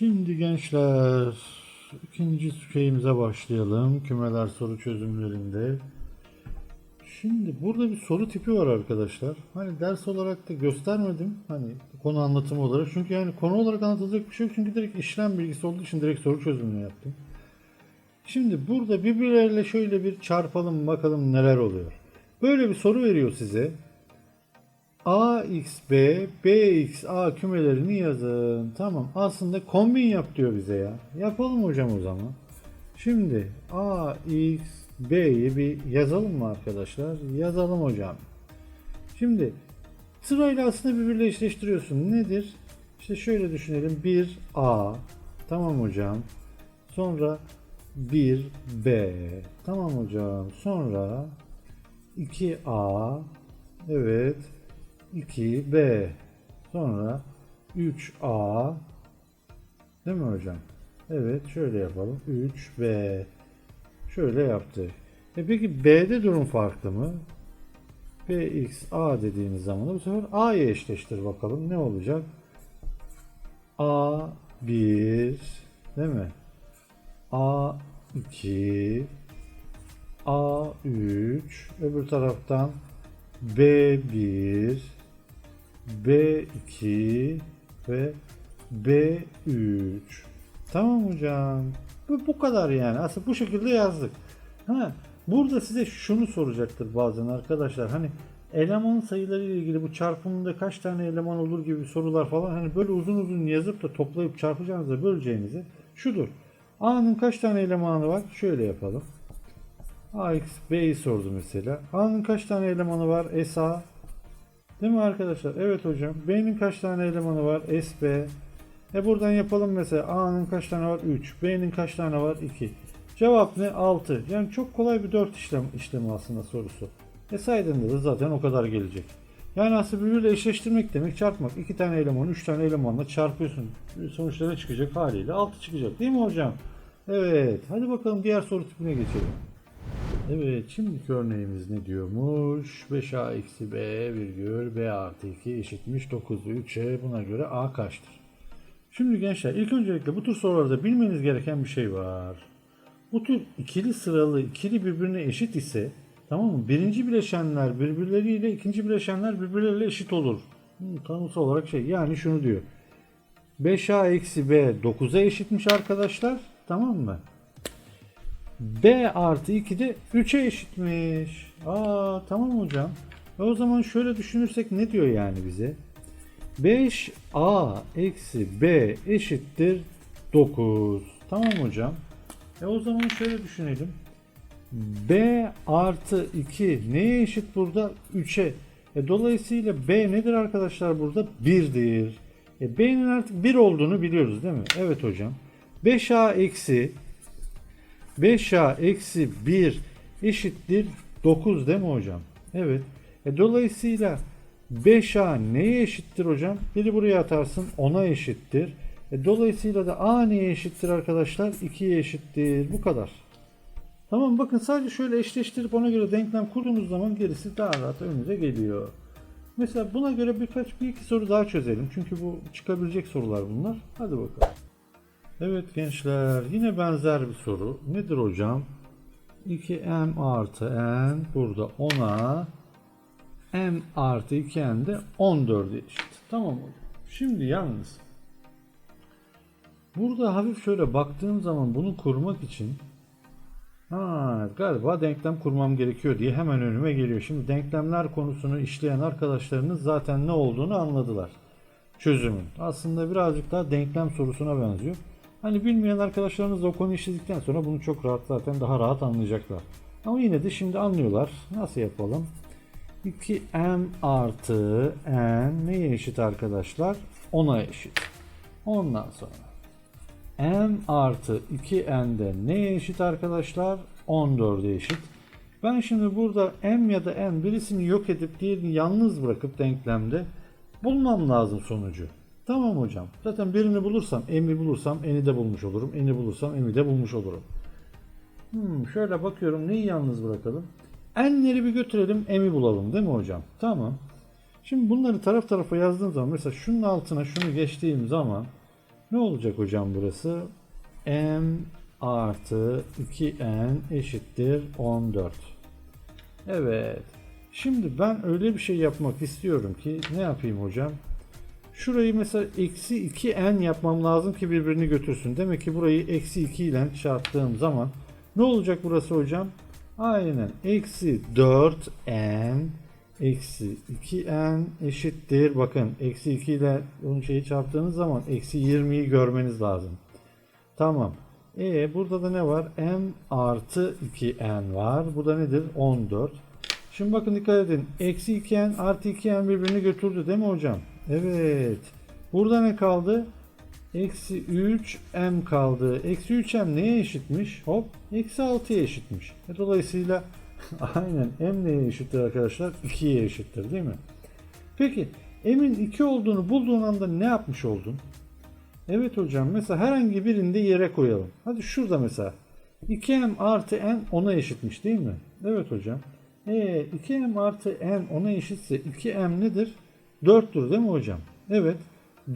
Şimdi gençler ikinci şeyimize başlayalım. Kümeler soru çözümlerinde. Şimdi burada bir soru tipi var arkadaşlar. Hani ders olarak da göstermedim. Hani konu anlatımı olarak. Çünkü yani konu olarak anlatılacak bir şey yok. Çünkü direkt işlem bilgisi olduğu için direkt soru çözümünü yaptım. Şimdi burada birbirleriyle şöyle bir çarpalım bakalım neler oluyor. Böyle bir soru veriyor size. AXB, BXA kümelerini yazın. Tamam. Aslında kombin yap diyor bize ya. Yapalım hocam o zaman. Şimdi AXB'yi bir yazalım mı arkadaşlar? Yazalım hocam. Şimdi sırayla aslında birbiriyle eşleştiriyorsun. Nedir? İşte şöyle düşünelim. 1A. Tamam hocam. Sonra 1B. Tamam hocam. Sonra 2A. Evet. 2B. Sonra 3A. Değil mi hocam? Evet şöyle yapalım. 3B. Şöyle yaptık. E peki B'de durum farklı mı? BXA dediğimiz zaman bu sefer A'ya eşleştir bakalım. Ne olacak? A1 değil mi? A2 A3 öbür taraftan B1 B2 ve B3 Tamam hocam. Bu, bu kadar yani. Aslında bu şekilde yazdık. Ha, burada size şunu soracaktır bazen arkadaşlar. Hani eleman sayıları ile ilgili bu çarpımında kaç tane eleman olur gibi sorular falan hani böyle uzun uzun yazıp da toplayıp çarpacağınıza böleceğinizi şudur. A'nın kaç tane elemanı var? Şöyle yapalım. AX B'yi sordu mesela. A'nın kaç tane elemanı var? SA. Değil mi arkadaşlar? Evet hocam. B'nin kaç tane elemanı var? SB. E buradan yapalım mesela. A'nın kaç tane var? 3. B'nin kaç tane var? 2. Cevap ne? 6. Yani çok kolay bir 4 işlem işlemi aslında sorusu. E saydığında da zaten o kadar gelecek. Yani aslında birbiriyle eşleştirmek demek çarpmak. 2 tane eleman, 3 tane elemanla çarpıyorsun. Sonuçta ne çıkacak haliyle? 6 çıkacak değil mi hocam? Evet. Hadi bakalım diğer soru tipine geçelim. Evet şimdiki örneğimiz ne diyormuş? 5a eksi b virgül b artı 2 eşitmiş 9 3'e buna göre a kaçtır? Şimdi gençler ilk öncelikle bu tür sorularda bilmeniz gereken bir şey var. Bu tür ikili sıralı ikili birbirine eşit ise tamam mı? Birinci bileşenler birbirleriyle ikinci bileşenler birbirleriyle eşit olur. Hı, olarak şey yani şunu diyor. 5a eksi b 9'a eşitmiş arkadaşlar. Tamam mı? B artı 2 de 3'e eşitmiş. Aa tamam hocam. E o zaman şöyle düşünürsek ne diyor yani bize? 5A eksi B eşittir 9. Tamam hocam. E o zaman şöyle düşünelim. B artı 2 neye eşit burada? 3'e. E dolayısıyla B nedir arkadaşlar burada? 1'dir. E B'nin artık 1 olduğunu biliyoruz değil mi? Evet hocam. 5A eksi 5A eksi 1 eşittir 9 değil mi hocam? Evet. E dolayısıyla 5A neye eşittir hocam? Biri buraya atarsın 10'a eşittir. E dolayısıyla da A neye eşittir arkadaşlar? 2'ye eşittir. Bu kadar. Tamam bakın sadece şöyle eşleştirip ona göre denklem kurduğunuz zaman gerisi daha rahat önünüze geliyor. Mesela buna göre birkaç bir iki soru daha çözelim. Çünkü bu çıkabilecek sorular bunlar. Hadi bakalım. Evet gençler yine benzer bir soru. Nedir hocam? 2m artı n burada 10'a m artı 2n de 14'e eşit. Tamam hocam. Şimdi yalnız burada hafif şöyle baktığım zaman bunu kurmak için ha, galiba denklem kurmam gerekiyor diye hemen önüme geliyor. Şimdi denklemler konusunu işleyen arkadaşlarınız zaten ne olduğunu anladılar. Çözümün. Aslında birazcık daha denklem sorusuna benziyor. Hani bilmeyen arkadaşlarımız da o konuyu işledikten sonra bunu çok rahat zaten daha rahat anlayacaklar. Ama yine de şimdi anlıyorlar. Nasıl yapalım? 2m artı n neye eşit arkadaşlar? 10'a eşit. Ondan sonra m artı 2n de neye eşit arkadaşlar? 14'e eşit. Ben şimdi burada m ya da n birisini yok edip diğerini yalnız bırakıp denklemde bulmam lazım sonucu. Tamam hocam. Zaten birini bulursam, m'i bulursam n'i de bulmuş olurum. n'i bulursam m'i de bulmuş olurum. Hmm, şöyle bakıyorum neyi yalnız bırakalım? N'leri bir götürelim, m'i bulalım değil mi hocam? Tamam. Şimdi bunları taraf tarafa yazdığım zaman mesela şunun altına şunu geçtiğim zaman Ne olacak hocam burası? m artı 2n eşittir 14. Evet. Şimdi ben öyle bir şey yapmak istiyorum ki ne yapayım hocam? Şurayı mesela eksi 2n yapmam lazım ki birbirini götürsün. Demek ki burayı eksi 2 ile çarptığım zaman ne olacak burası hocam? Aynen. Eksi 4n eksi 2n eşittir. Bakın eksi 2 ile onun şeyi çarptığınız zaman eksi 20'yi görmeniz lazım. Tamam. E burada da ne var? m artı 2n var. Bu da nedir? 14. Şimdi bakın dikkat edin. Eksi 2n artı 2n birbirini götürdü değil mi hocam? Evet. Burada ne kaldı? Eksi 3m kaldı. Eksi 3m neye eşitmiş? Hop. Eksi 6'ya eşitmiş. E, dolayısıyla aynen m neye eşittir arkadaşlar? 2'ye eşittir değil mi? Peki m'in 2 olduğunu bulduğun anda ne yapmış oldun? Evet hocam mesela herhangi birinde yere koyalım. Hadi şurada mesela. 2m artı n 10'a eşitmiş değil mi? Evet hocam. E 2m artı n 10'a eşitse 2m nedir? 4'tür değil mi hocam? Evet.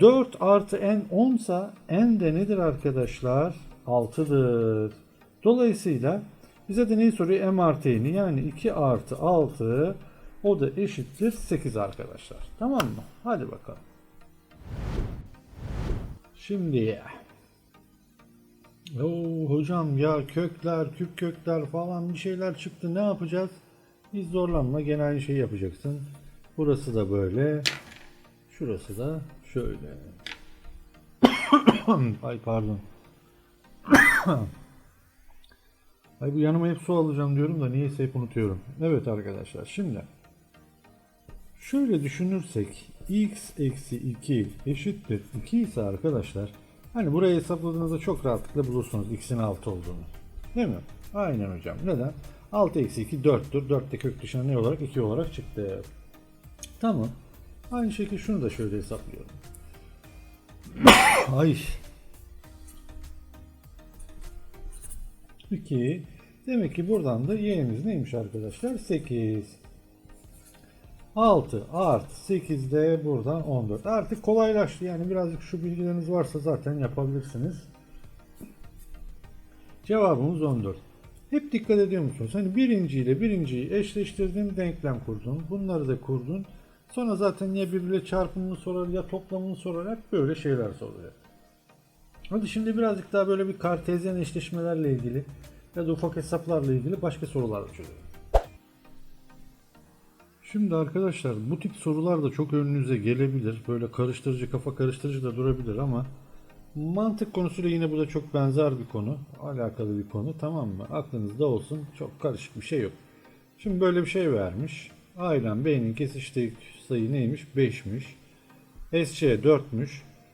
4 artı n 10 sa n de nedir arkadaşlar? 6'dır. Dolayısıyla bize de neyi soruyor? m artı n'i yani 2 artı 6 o da eşittir 8 arkadaşlar. Tamam mı? Hadi bakalım. Şimdi Oo, hocam ya kökler, küp kökler falan bir şeyler çıktı. Ne yapacağız? Hiç zorlanma. Gene aynı şeyi yapacaksın. Burası da böyle. Şurası da şöyle. Ay pardon. Ay bu yanıma hep su alacağım diyorum da niyeyse hep unutuyorum. Evet arkadaşlar şimdi şöyle düşünürsek x eksi 2 eşittir 2 ise arkadaşlar hani burayı hesapladığınızda çok rahatlıkla bulursunuz x'in 6 olduğunu. Değil mi? Aynen hocam. Neden? 6 eksi 2 4'tür. 4 de kök dışına ne olarak? 2 olarak çıktı. Tamam. Aynı şekilde şunu da şöyle hesaplıyorum. Ay. 2. Demek ki buradan da y'miz neymiş arkadaşlar? 8. 6 artı 8 de buradan 14. Artık kolaylaştı. Yani birazcık şu bilgileriniz varsa zaten yapabilirsiniz. Cevabımız 14. Hep dikkat ediyor musunuz? Hani birinci ile birinciyi eşleştirdin, denklem kurdun. Bunları da kurdun. Sonra zaten ya birbiriyle çarpımını sorar ya toplamını sorar. Hep böyle şeyler soruyor. Hadi şimdi birazcık daha böyle bir kartezyen eşleşmelerle ilgili ya da ufak hesaplarla ilgili başka sorular çözelim. Şimdi arkadaşlar bu tip sorular da çok önünüze gelebilir. Böyle karıştırıcı, kafa karıştırıcı da durabilir ama mantık konusuyla yine bu da çok benzer bir konu. Alakalı bir konu tamam mı? Aklınızda olsun. Çok karışık bir şey yok. Şimdi böyle bir şey vermiş. A ile B'nin kesiştiği sayı neymiş? 5'miş. SC 4'müş.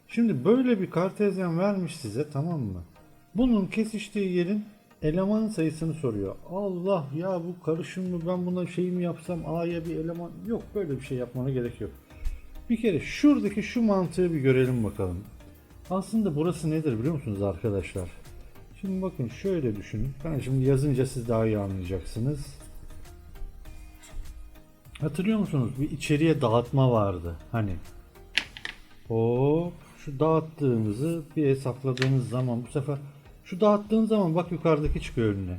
Şimdi böyle bir kartezyen vermiş size tamam mı? Bunun kesiştiği yerin eleman sayısını soruyor. Allah ya bu karışım mı ben buna şey mi yapsam A'ya bir eleman yok böyle bir şey yapmana gerek yok. Bir kere şuradaki şu mantığı bir görelim bakalım. Aslında burası nedir biliyor musunuz arkadaşlar? Şimdi bakın şöyle düşünün. Ben şimdi yazınca siz daha iyi anlayacaksınız. Hatırlıyor musunuz? Bir içeriye dağıtma vardı. Hani o şu dağıttığımızı bir hesapladığınız zaman bu sefer şu dağıttığın zaman bak yukarıdaki çıkıyor önüne.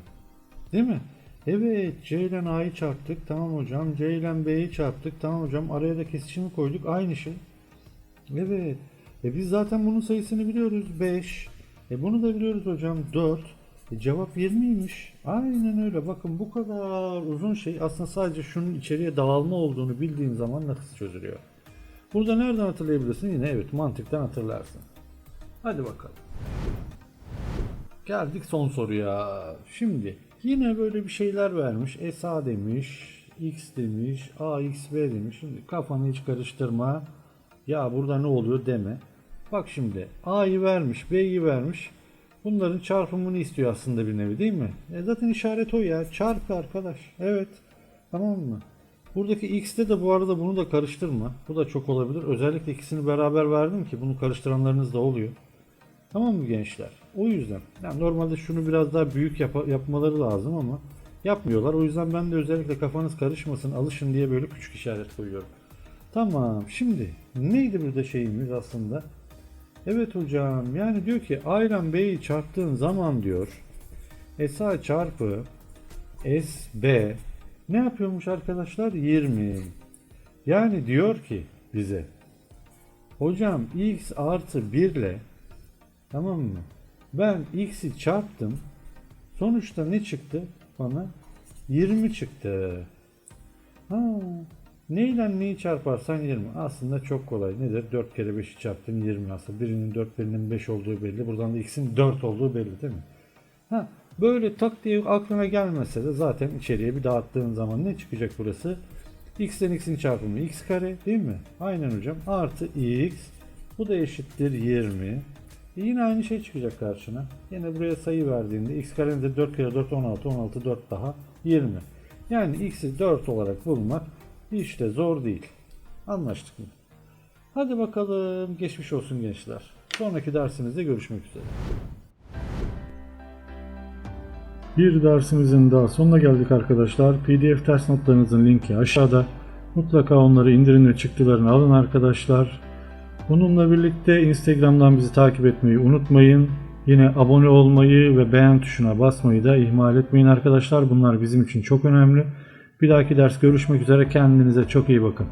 Değil mi? Evet C A'yı çarptık. Tamam hocam. C ile B'yi çarptık. Tamam hocam. Araya da kesişimi koyduk. Aynı şey. Evet. E biz zaten bunun sayısını biliyoruz. 5. E bunu da biliyoruz hocam. 4. E cevap 20'ymiş. Aynen öyle. Bakın bu kadar uzun şey aslında sadece şunun içeriye dağılma olduğunu bildiğin zaman nasıl çözülüyor. Burada nereden hatırlayabilirsin? Yine evet mantıktan hatırlarsın. Hadi bakalım. Geldik son soruya. Şimdi yine böyle bir şeyler vermiş. SA demiş, X demiş, AXB demiş. Şimdi kafanı hiç karıştırma. Ya burada ne oluyor deme. Bak şimdi A'yı vermiş, B'yi vermiş. Bunların çarpımını istiyor aslında bir nevi değil mi? E zaten işaret o ya. Çarpı arkadaş. Evet. Tamam mı? Buradaki x'te de bu arada bunu da karıştırma. Bu da çok olabilir. Özellikle ikisini beraber verdim ki bunu karıştıranlarınız da oluyor. Tamam mı gençler? O yüzden. Yani normalde şunu biraz daha büyük yap- yapmaları lazım ama yapmıyorlar. O yüzden ben de özellikle kafanız karışmasın, alışın diye böyle küçük işaret koyuyorum. Tamam. Şimdi neydi burada şeyimiz aslında? Evet hocam yani diyor ki A ile B'yi çarptığın zaman diyor SA çarpı SB ne yapıyormuş arkadaşlar? 20. Yani diyor ki bize hocam x artı 1 ile tamam mı? Ben x'i çarptım. Sonuçta ne çıktı bana? 20 çıktı. Ha, neyle neyi çarparsan 20. Aslında çok kolay. Nedir? 4 kere 5'i çarptın 20 aslında. Birinin 4 birinin 5 olduğu belli. Buradan da x'in 4 olduğu belli değil mi? Ha, böyle tak diye aklına gelmese de zaten içeriye bir dağıttığın zaman ne çıkacak burası? x'ten x'in çarpımı x kare değil mi? Aynen hocam. Artı x. Bu da eşittir 20. E yine aynı şey çıkacak karşına. Yine buraya sayı verdiğinde x karenin de 4 kere 4 16. 16 4 daha 20. Yani x'i 4 olarak bulmak hiç de zor değil. Anlaştık mı? Hadi bakalım geçmiş olsun gençler. Sonraki dersimizde görüşmek üzere. Bir dersimizin daha sonuna geldik arkadaşlar. PDF ders notlarınızın linki aşağıda. Mutlaka onları indirin ve çıktılarını alın arkadaşlar. Bununla birlikte Instagram'dan bizi takip etmeyi unutmayın. Yine abone olmayı ve beğen tuşuna basmayı da ihmal etmeyin arkadaşlar. Bunlar bizim için çok önemli. Bir dahaki ders görüşmek üzere. Kendinize çok iyi bakın.